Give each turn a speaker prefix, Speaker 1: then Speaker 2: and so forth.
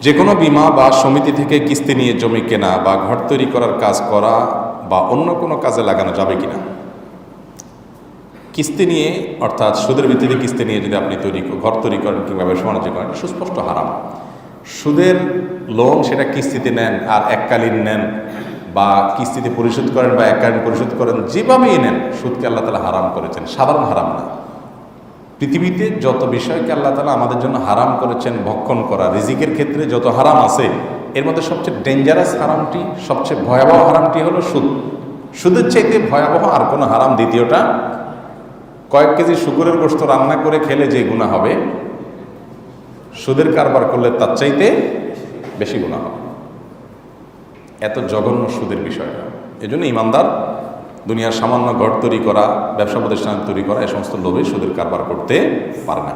Speaker 1: যে কোনো বিমা বা সমিতি থেকে কিস্তি নিয়ে জমি কেনা বা ঘর তৈরি করার কাজ করা বা অন্য কোনো কাজে লাগানো যাবে কিনা? কিস্তি নিয়ে, অর্থাৎ সুদের ভিত্তিতে কিস্তি নিয়ে যদি আপনি তৈরি, ঘর তৈরি করেন কিংবা ব্যবসা বাণিজ্য করেন সুস্পষ্ট হারাম। সুদের লোন সেটা কিস্তিতে নেন আর এককালীন নেন বা কিস্তিতে পরিশোধ করেন বা এককালীন পরিশোধ করেন, যেভাবেই নেন, সুদকে আল্লাহ তালা হারাম করেছেন। সাধারণ হারাম না। পৃথিবীতে যত বিষয়কে আল্লাহ তালা আমাদের জন্য হারাম করেছেন, ভক্ষণ করা, রিজিকের ক্ষেত্রে যত হারাম আছে, এর মধ্যে সবচেয়ে ডেঞ্জারাস হারামটি, সবচেয়ে ভয়াবহ হারামটি হলো সুদ। সুদের চাইতে ভয়াবহ আর কোনো হারাম দ্বিতীয়টা? কয়েক কেজি শুকুরের গোস্ত রান্না করে খেলে যে গুণা হবে, সুদের কারবার করলে তার চাইতে বেশি গুণা হবে। এত জঘন্য সুদের বিষয়টা এই জন্য ইমানদার দুনিয়ার সামান্য ঘর তৈরি করা, ব্যবসা প্রতিষ্ঠান তৈরি করা এই সমস্ত লোভে সুদের কারবার করতে পারে না।